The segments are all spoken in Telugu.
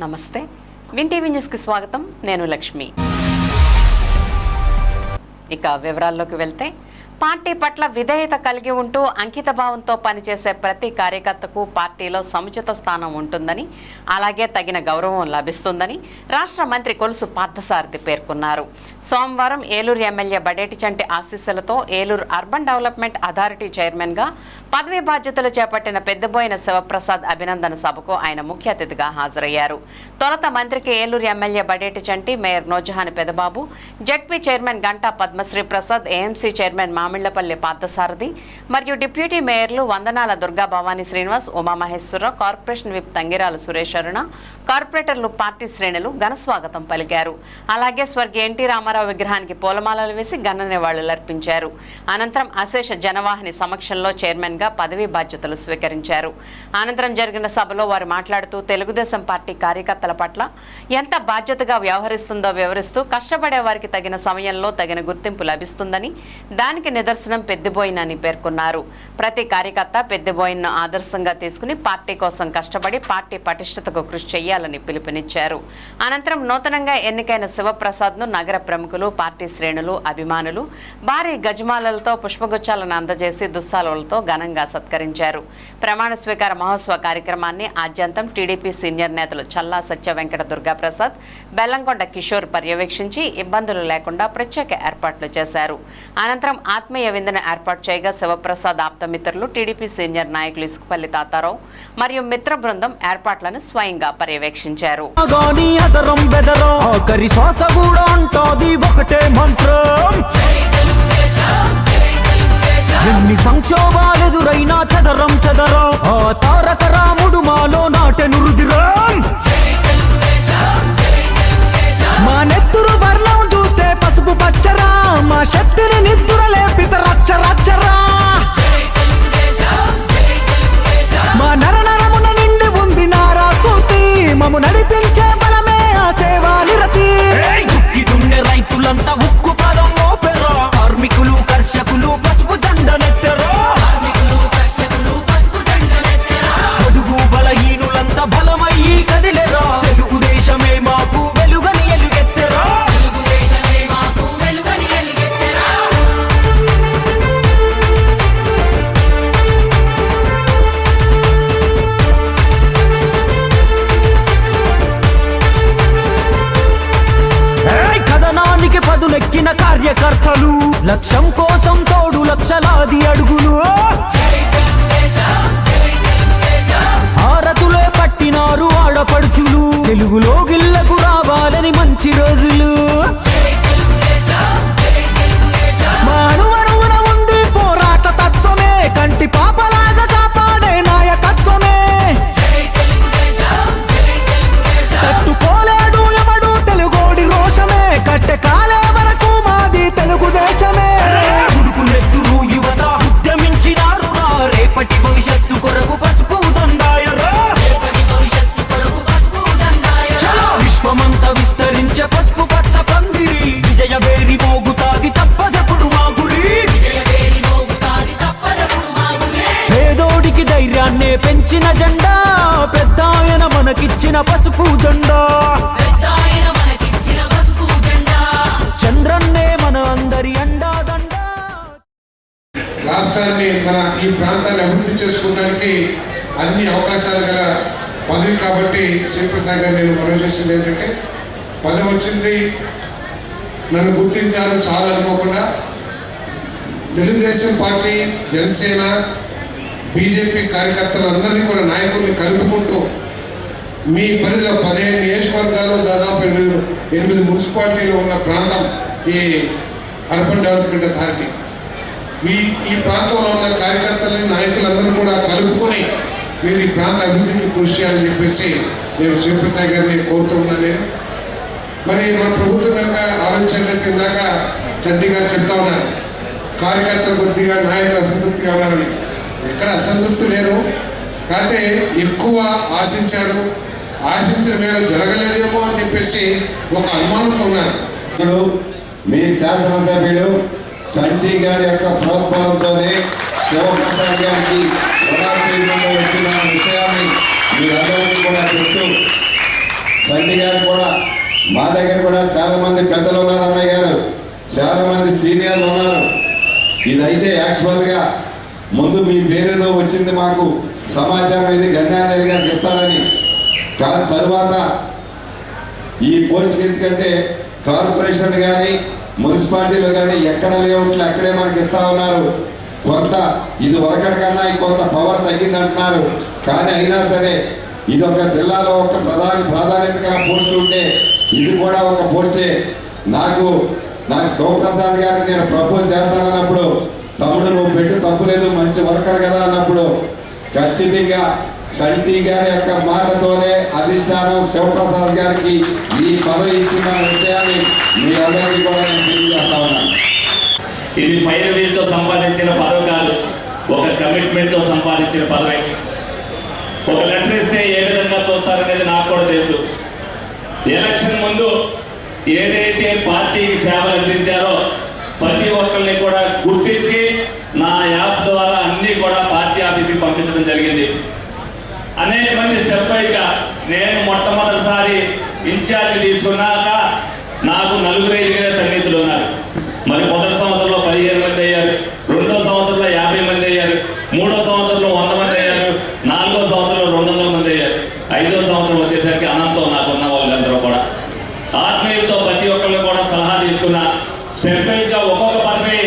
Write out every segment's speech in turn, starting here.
నమస్తే. విన్ టీవీ న్యూస్కి స్వాగతం. నేను లక్ష్మి. ఇక వివరాల్లోకి వెళ్తే పార్టీ పట్ల విధేయత కలిగి ఉంటూ అంకిత భావంతో పనిచేసే ప్రతి కార్యకర్తకు పార్టీలో సముచిత స్థానం ఉంటుందని అలాగే తగిన గౌరవం లభిస్తుందని రాష్ట్ర మంత్రి కొలుసు పార్థసారథి పేర్కొన్నారు. సోమవారం ఏలూరు ఎమ్మెల్యే బడేటి చంటి ఆశీస్సులతో ఏలూరు అర్బన్ డెవలప్మెంట్ అథారిటీ చైర్మన్గా పదవీ బాధ్యతలు చేపట్టిన పెద్దబోయిన శివప్రసాద్ అభినందన సభకు ఆయన ముఖ్య అతిథిగా హాజరయ్యారు. తొలత మంత్రికి Eluru MLA Badeti Chanti mayor Noorjahan Pedababu ZP chairman Ganta Padmashri Prasad AMC chairman మా మామిళ్ళపల్లి పార్థసారథి మరియు డిప్యూటీ మేయర్లు వందనాల దుర్గా భవానీ శ్రీనివాస్ ఉమామహేశ్వరరావు కార్పొరేషన్ విప్ తంగిరాల సురేష్ అరుణ కార్పొరేటర్లు పార్టీ శ్రేణులు ఘనస్వాగతం పలికారు. అలాగే స్వర్గీయ ఎన్టీ రామారావు విగ్రహానికి పూలమాలలు వేసి ఘన నివాళులర్పించారు అనంతరం అశేష జనవాహిని సమక్షంలో చైర్మన్గా పదవీ బాధ్యతలు స్వీకరించారు. అనంతరం జరిగిన సభలో వారు మాట్లాడుతూ తెలుగుదేశం పార్టీ కార్యకర్తల పట్ల ఎంత బాధ్యతగా వ్యవహరిస్తుందో వివరిస్తూ కష్టపడే వారికి తగిన సమయంలో తగిన గుర్తింపు లభిస్తుందని దానికి నిదర్శనం పెద్దబోయినని పేర్కొన్నారు. ప్రతి కార్యకర్త పెద్దబోయిన్ను ఆదర్శంగా తీసుకుని పార్టీ కోసం కష్టపడి పార్టీ పటిష్టతకు కృషి చేయాలని పిలుపునిచ్చారు. అనంతరం నూతనంగా ఎన్నికైన శివప్రసాద్ను నగర ప్రముఖులు పార్టీ శ్రేణులు అభిమానులు భారీ గజమాలలతో పుష్పగుచ్చాలను అందజేసి దుస్సాలతో ఘనంగా సత్కరించారు. ప్రమాణ స్వీకార మహోత్సవ కార్యక్రమాన్ని ఆద్యంతం టీడీపీ సీనియర్ నేతలు చల్లా సత్య వెంకట దుర్గాప్రసాద్ బెల్లంకొండ కిషోర్ పర్యవేక్షించి ఇబ్బందులు లేకుండా ప్రత్యేక ఏర్పాట్లు చేశారు. అనంతరం ఆత్మీయ విందును ఏర్పాటు చేయగా శివప్రసాద్ ఆప్తమిత్రులు టీడీపీ సీనియర్ నాయకులు ఇసుకుపల్లి తాతారావు మరియు మిత్ర బృందం ఏర్పాట్లను స్వయంగా పర్యవేక్షించారు. గాని అదరం బెదరం కూడా సంక్షోభాలెదురైనా చదరం చదరం ఆ లక్ష్యం కోసం తోడు లక్షలాది అడుగులు. ఆరతులే పట్టినారు ఆడపడుచులు. తెలుగులో పేదోడికి పెంచిన జెండా పెద్ద ఆయన మనకిచ్చిన పసుపు జెండా. చంద్రన్నే మన అందరి అండా రాష్ట్రాన్ని మన ఈ ప్రాంతాన్ని అభివృద్ధి చేసుకోవడానికి అన్ని అవకాశాలు గల పదవి కాబట్టి శ్రీప్రసాద్ గారు నేను మనవి చేసింది ఏంటంటే పదవి వచ్చింది నన్ను గుర్తించారు చాలా అనుకోకుండా. తెలుగుదేశం పార్టీ జనసేన బీజేపీ కార్యకర్తలందరినీ కూడా నాయకుల్ని కలుపుకుంటూ మీ పరిధిలో పదిహేను నియోజకవర్గాలు దాదాపు ఎనిమిది ఎనిమిది మున్సిపాలిటీలో ఉన్న ప్రాంతం ఈ అర్బన్ డెవలప్మెంట్ అథారిటీ. మీ ఈ ప్రాంతంలో ఉన్న కార్యకర్తలని నాయకులందరూ కూడా కలుపుకొని మీరు ఈ ప్రాంత అభివృద్ధికి కృషి చేయాలని చెప్పేసి నేను శివప్రసాద్ గారిని కోరుతూ ఉన్నాను నేను. మరి మన ప్రభుత్వం కనుక ఆలోచన ఇందాక చండీ చెప్తా ఉన్నాను కార్యకర్తలు కొద్దిగా నాయకులు అసంతృప్తిగా ఉన్నారని. ఎక్కడ అసంతృప్తి లేరు. కాకపోతే ఎక్కువ ఆశించారు. ఆశించిన మేర జరగలేదేమో అని చెప్పేసి ఒక అనుమానంతో ఉన్నారు. ఇప్పుడు మీ శాసనసభ్యుడు చండీ గారి యొక్క ప్రోత్సాహంతోనే శివప్రసాద్ గారికి వడా చేయడంలో వచ్చిన విషయాన్ని మీరందరికీ కూడా చెప్తూ మా దగ్గర కూడా చాలా మంది పెద్దలు ఉన్నారు అన్నయ్య గారు చాలా మంది సీనియర్లు ఉన్నారు ఇదైతే యాక్చువల్గా ముందు మీ పేరేదో వచ్చింది మాకు? సమాచారం ఇది గన్యానేలు గారికి ఇస్తారని. కానీ తరువాత ఈ పోస్ట్ ఎందుకంటే కార్పొరేషన్ కానీ మున్సిపాలిటీలో కానీ ఎక్కడ లేఅవుట్లు అక్కడే మనకి ఇస్తా ఉన్నారు. కొంత ఇది వరకటి కన్నా కొంత పవర్ తగ్గిందంటున్నారు. కానీ అయినా సరే ఇది ఒక జిల్లాలో ఒక ప్రధాన ప్రాధాన్యత గల పోస్ట్ ఉంటే ఇది కూడా ఒక పోస్టే. నాకు నాకు శివప్రసాద్ గారికి నేను ప్రపోజ్ చేస్తానన్నప్పుడు తమ్ముడు నువ్వు పెట్టు తప్పులేదు మంచి వర్కర్ కదా అన్నప్పుడు ఖచ్చితంగా సంటి గారి యొక్క మాటతోనే అధిష్టానం శివప్రసాద్ గారికి ఈ పదవి ఇచ్చిన విషయాన్ని మీ అందరికీ కూడా నేను తెలియజేస్తా ఉన్నాను. ఇది పైరవీలతో సంపాదించిన పదవి కాదు ఒక కమిట్మెంట్తో సంపాదించిన పదవి. ఒక లెటర్స్ని ఏ విధంగా చూస్తారనేది నాకు కూడా తెలుసు. ఎలక్షన్ ముందు ఏదైతే పార్టీకి సేవలు అందించారో ప్రతి ఒక్కరిని కూడా గుర్తించి నా యాప్ ద్వారా అన్ని కూడా పార్టీ ఆఫీస్కి జరిగింది. అనేక మంది స్టెప్ వైజ్గా నేను మొట్టమొదటిసారి ఇన్ఛార్జ్ తీసుకున్నాక నాకు నలుగురు ఐదుగురే సన్నిహితులు ఉన్నారు. మరి మొదటి సంవత్సరంలో పదిహేను మంది అయ్యారు. రెండో సంవత్సరంలో యాభై మంది అయ్యారు. మూడో సంవత్సరంలో వంద మంది అయ్యారు. నాలుగో సంవత్సరంలో రెండు వందల మంది అయ్యారు. ఐదో సంవత్సరం వచ్చేసరికి అనంతం నాకు ఉన్న వాళ్ళందరూ కూడా. ఆత్మీయులతో ప్రతి ఒక్కళ్ళు కూడా సలహా తీసుకున్నా స్టెప్ వైజ్గా ఒక్కొక్క పదవి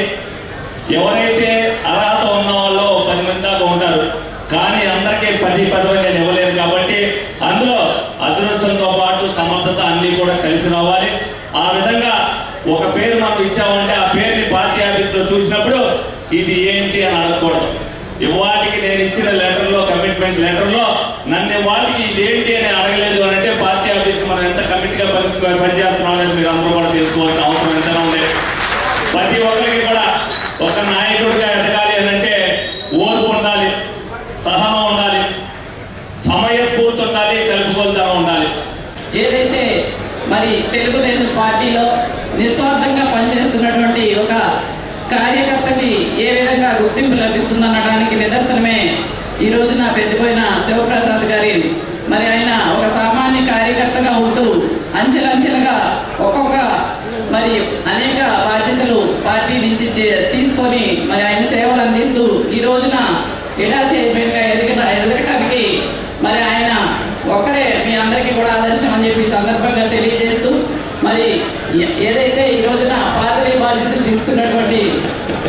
ఎవరైతే అర్హత ఉన్న వాళ్ళు పది మంది దాకా ఉంటారు కానీ అందరికీ పది పదవి నేను ఇవ్వలేను కాబట్టి అందులో అదృష్టంతో పాటు సమర్థత అన్ని కూడా కలిసి రావాలి ఆ విధంగా ఒక పేరు మనం ఇచ్చామంటే ఆ పేరుని పార్టీ ఆఫీస్లో చూసినప్పుడు ఇది ఏంటి అని అడగకూడదు. ఇవాటికి నేను ఇచ్చిన లెటర్లో కమిట్మెంట్ లెటర్లో నన్ను వాటికి ఇదేంటి అని అడగలేదు అని అంటే పార్టీ ఆఫీస్కి మనం ఎంత కమిట్గా పని పనిచేస్తున్నాం అనేది మీరు అందరూ కూడా తెలుసుకోవాల్సిన అవసరం ఎంతగా ఉంది. ప్రతి ఒక్కరికి కూడా ఒక నాయకుడిగా ఎదగాలి అని అంటే ఓర్పు ఉండాలి సహనం ఉండాలి సమయస్ఫూర్తి ఉండాలి కలుపుకొలుతనం ఉండాలి. ఏదైతే మరి తెలుగుదేశం పార్టీలో నిస్వార్థంగా పనిచేస్తున్నటువంటి ఒక కార్యకర్తకి ఏ విధంగా గుర్తింపు లభిస్తుందనడానికి నిదర్శనమే ఈ రోజు నా పెద్దపోయిన శివప్రసాద్ గారి. మరి ఆయన ఒక సామాన్య కార్యకర్తగా ఉంటూ అంచెలంచెలుగా ఒక్కొక్క మరి అనేక బాధ్యతలు పార్టీ నుంచి తీసుకొని మరి ఆయన సేవలు అందిస్తూ ఈ రోజున ఇడా చైర్మన్గా ఎదిగిన ఎదగటానికి మరి ఆయన ఒకరే మీ అందరికీ కూడా ఆదర్శం అని చెప్పి ఈ సందర్భంగా తెలియజేస్తూ మరి ఏ- ఏదైతే ఈ రోజున పాదవి బాధ్యతలు తీసుకున్నటువంటి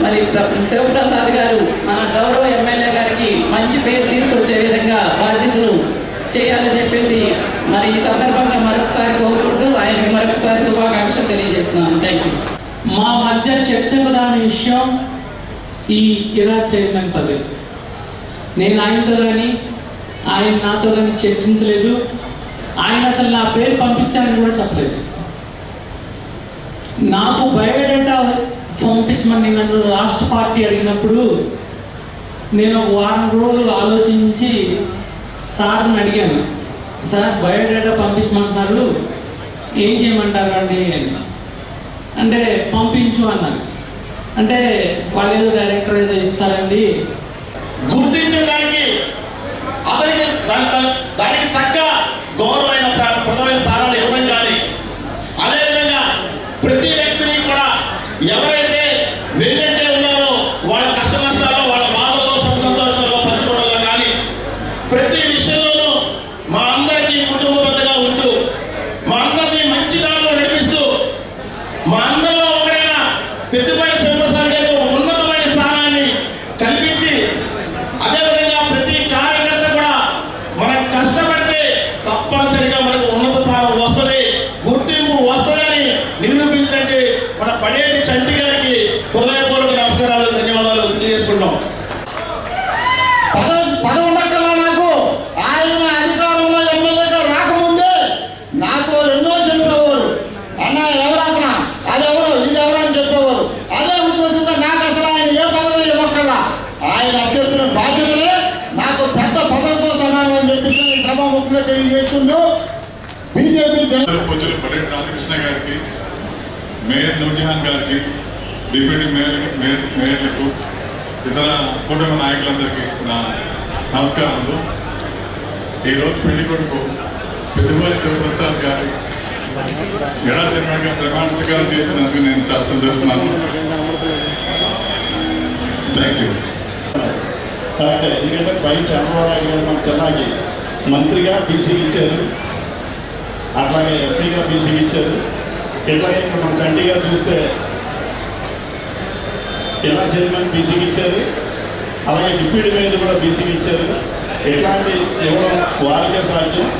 మరి ప్ర- శివప్రసాద్ గారు మన గౌరవ ఎమ్మెల్యే గారికి మంచి పేరు తీసుకొచ్చే విధంగా బాధ్యతలు చేయాలని చెప్పేసి మరి ఈ సందర్భంగా మరొకసారి కోరుకుంటూ ఆయనకి మరొకసారి శుభాకాంక్షలు తెలియజేస్తున్నాను. థ్యాంక్ యూ మా మధ్య చర్చకు రాని విషయం ఈ ఇడా చైర్మన్ పదవి. నేను ఆయనతో కానీ ఆయన నాతో కానీ చర్చించలేదు. ఆయన అసలు నా పేరు పంపించాలని కూడా చెప్పలేదు. నాకు బయోడేటా పంపించమని నన్ను రాష్ట్ర పార్టీ అడిగినప్పుడు నేను వారం రోజులు ఆలోచించి సార్ని అడిగాను. సార్ బయోడేటా పంపించమంటున్నారు. ఏం చేయమంటారు అండి? అంటే పంపించు అన్నారు. అంటే వాళ్ళు ఏదో డైరెక్టర్ ఏదో ఇస్తారండి. గుర్తించడానికి అతనికి దాని దాని- దానికి తగ్గ గౌరవమైన ప్ర- ప్రథమైన స్థానాలు ఇవ్వడం కానీ అదేవిధంగా ప్రతి వ్యక్తిని కూడా ఎవరైతే వెన్నంటే ఉన్నారో వాళ్ళ కష్ట నష్టాలు వాళ్ళ బాధలో సుఖ సంతోషాల్లో పంచుకోవడంలో కానీ ప్రతి విషయంలోనూ మా అందరికీ కుటుంబ పెద్దగా ఉంటూ మా అందరినీ మంచి దారిలో నడిపిస్తూ మా అందరిలో ఒకడైన పెద్దపల్లి శివప్రసాద్ గారికి ఒక ఉన్నతమైన స్థానాన్ని కల్పించి అదేవిధంగా ప్రతి కార్యకర్త కూడా మనం కష్టపడితే తప్పనిసరిగా మనకు ఉన్నత స్థానం వస్తుంది గుర్తింపు వస్తుందని నిరూపించినట్టు మన పడేటి చంటి గారికి హృదయపూర్వక నమస్కారాలు ధన్యవాదాలు తెలియజేసుకుంటాం పదవి పదవి ఉండక్కర్లా నాకు ఆయన అధికారంలో ఎమ్మెల్యేగా రాకముందే నాకు ఎన్నో చెప్పేవారు. అన్న ఎవరు అది ఎవరు? ఇది ఎవరు అని చెప్పేవారు. అదే ఉద్దేశంతో నాకు అసలు ఆయన ఏ పదవి ఇవ్వక్కర్లా. ఆయన చెప్పిన బాధ్యతలే. నాకు పెద్ద పదవితో సమానం అని చెప్పేసి ఈ సభాముఖంగా తెలియజేస్తుంటూ బీజేపీ పొచ్చుల పటేల్ రాధాకృష్ణ గారికి మేయర్ నూర్జహాన్ గారికి డిప్యూటీ మేయర్ మేయర్ మేయర్లకు ఇతర కుటుంబ నాయకులందరికీ నా నమస్కారములు. ఈరోజు పెళ్ళి కొడుకు పెద్దపల్లి శివప్రసాద్ గారి ఎడా చైర్మన్గా ప్రమాణ స్వీకారం నేను చాలా సంతోషిస్తున్నాను థ్యాంక్ యూ కరెక్టే ఎందుకంటే పై చంద్రబాబు గారు మన జిల్లాకి మంత్రిగా బీసీకి ఇచ్చారు. అట్లాగే ఎంపీగా బీసీకి ఇచ్చారు. ఇట్లాగే ఇక్కడ మన చండీగా చూస్తే ఇలా చైర్మన్ బీసీకి ఇచ్చారు. అలాగే డిప్యూటీ మేయర్ కూడా బీసీకి ఇచ్చారు. ఇట్లాంటి ఇవ్వడం వారికే సాధ్యం.